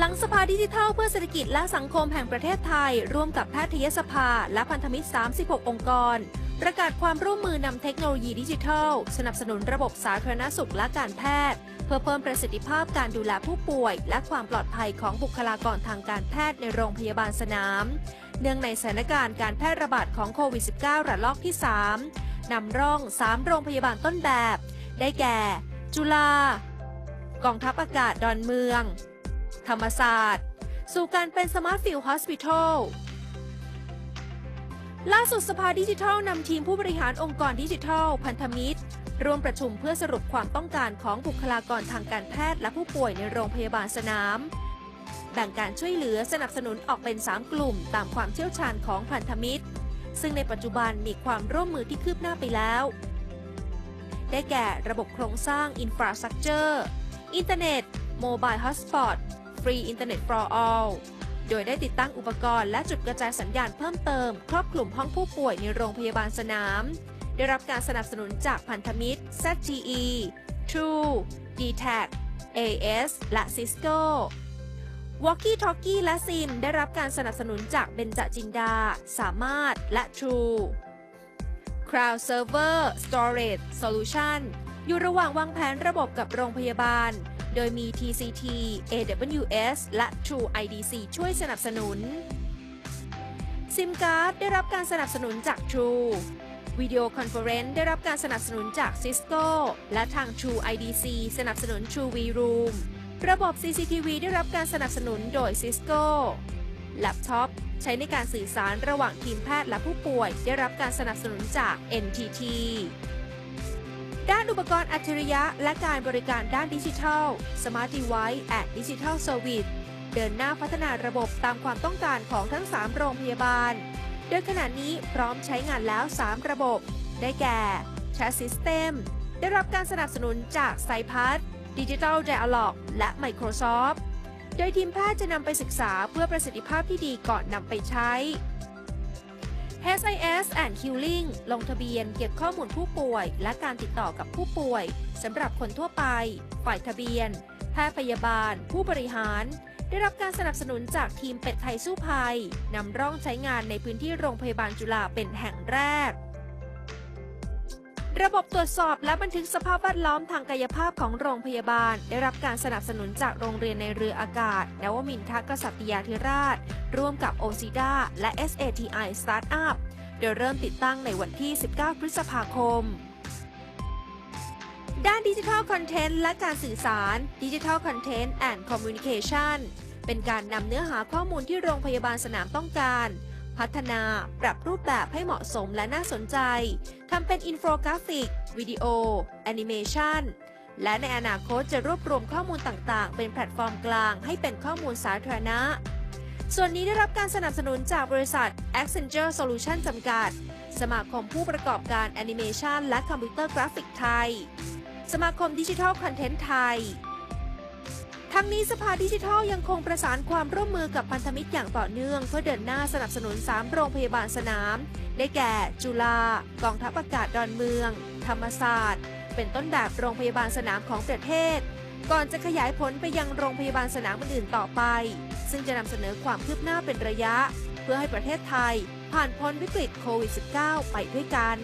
หลังสภาดิจิทัลเพื่อเศรษฐกิจและสังคมแห่งประเทศไทย ร่วมกับแพทยสภา และพันธมิตร 36 องค์กร ประกาศความร่วมมือนำเทคโนโลยีดิจิทัล สนับสนุนระบบสาธารณสุขและการแพทย์ เพื่อเพิ่มประสิทธิภาพการดูแลผู้ป่วย และความปลอดภัยของบุคลากรทางการแพทย์ในโรงพยาบาลสนาม เนื่องในสถานการณ์การแพร่ระบาดของโควิด -19 ระลอกที่ 3 นำร่อง 3 โรงพยาบาลต้นแบบ ได้แก่ จุฬากองทัพอากาศดอนเมือง ธรรมศาสตร์ สู่การเป็นสมาร์ทฟิลด์ฮอสพิทอลล่าสุดสภาดิจิทัลนำทีมผู้บริหารองค์กรดิจิทัล พันธมิตร ร่วมประชุมเพื่อสรุปความต้องการของบุคลากรทางการแพทย์และผู้ป่วยในโรงพยาบาลสนาม แบ่งการช่วยเหลือสนับสนุนออกเป็น 3 กลุ่ม ตามความเชี่ยวชาญของพันธมิตร ซึ่งในปัจจุบันมีความร่วมมือที่คืบหน้าไปแล้ว ได้แก่ระบบโครงสร้างอินฟราสตรักเจอร์อินเทอร์เน็ตโมบายฮอสปอต ฟรีอินเทอร์เน็ต for all โดยได้ติดตั้งอุปกรณ์และจุดกระจายสัญญาณเพิ่มเติม ครอบคลุมห้องผู้ป่วยในโรงพยาบาลสนาม ได้รับการสนับสนุนจากพันธมิตร ZTE True d t a c AS และ Cisco Walkie Talkie และ SIM ได้รับการสนับสนุนจากเบนจจินดา สามารถ และ True Cloud Server Storage Solution อยู่ระหว่างวางแผนระบบกับโรงพยาบาล โดยมี TCT AWS และ True IDC ช่วยสนับสนุน SIM Card ได้รับการสนับสนุนจาก True วิดีโอคอนเฟอเรนซ์ได้รับการสนับสนุนจาก Cisco และทาง True IDC สนับสนุน True V Room ระบบ CCTV ได้รับการสนับสนุนโดย Cisco แล็ปท็อปใช้ในการสื่อสารระหว่างทีมแพทย์และผู้ป่วย ได้รับการสนับสนุนจาก NTT ด้านอุปกรณ์อัจฉริยะ และการบริการด้านดิจิทัล Smart Device and Digital Service เดินหน้าพัฒนาระบบตามความต้องการของทั้ง 3 โรงพยาบาล โดยขณะนี้พร้อมใช้งานแล้ว 3 ระบบ ได้แก่ Chat System ได้รับการสนับสนุนจาก s i p a s Digital Dialog และ Microsoft โดยทีมแพทย์จะนำไปศึกษาเพื่อประสิทธิภาพที่ดีก่อนนำไปใช้ SIS and Healing ลงทะเบียนเก็บข้อมูลผู้ป่วย และการติดต่อกับผู้ป่วยสำหรับคนทั่วไป ฝ่ายทะเบียน แพทย์พยาบาล ผู้บริหาร ได้รับการสนับสนุนจากทีมเป็ดไทยสู้ภัยนำร่องใช้งานในพื้นที่โรงพยาบาลจุฬาเป็นแห่งแรก ระบบตรวจสอบและบันทึกสภาพแวดล้อมทางกายภาพของโรงพยาบาล ได้รับการสนับสนุนจากโรงเรียนในเรืออากาศ นวมินทกษัตยาธิราช ร่วมกับ o c i d a และ SATI Startup โดยเริ่มติดตั้งในวันที่ 19 พฤษภาคม ด้านดิจิทัลคอนเทนต์และการสื่อสารดิจิทัลคอนเทนต์แอนด์คอมมูนิเคชันเป็นการนำเนื้อหาข้อมูลที่โรงพยาบาลสนามต้องการ พัฒนาปรับรูปแบบให้เหมาะสมและน่าสนใจ ทำเป็นอินโฟกราฟิก วิดีโอ แอนิเมชันและในอนาคตจะรวบรวมข้อมูลต่างๆ เป็นแพลตฟอร์มกลางให้เป็นข้อมูลสาธารณะ ส่วนนี้ได้รับการสนับสนุนจากบริษัท Accenture Solution จำกัด สมาคมผู้ประกอบการแอนิเมชันและคอมพิวเตอร์กราฟิกไทย สมาคมดิจิทัลคอนเทนต์ไทย ทั้งนี้สภาดิจิทัลยังคงประสานความร่วมมือกับพันธมิตรอย่างต่อเนื่อง เพื่อเดินหน้าสนับสนุน 3 โรงพยาบาลสนาม ได้แก่ จุฬากองทัพอากาศดอนเมือง ธรรมศาสตร์ เป็นต้นแบบโรงพยาบาลสนามของประเทศ ก่อนจะขยายผลไปยังโรงพยาบาลสนามอื่นๆต่อไป ซึ่งจะนำเสนอความคืบหน้าเป็นระยะ เพื่อให้ประเทศไทย ผ่านพ้นวิกฤตโควิด -19 ไปด้วยกัน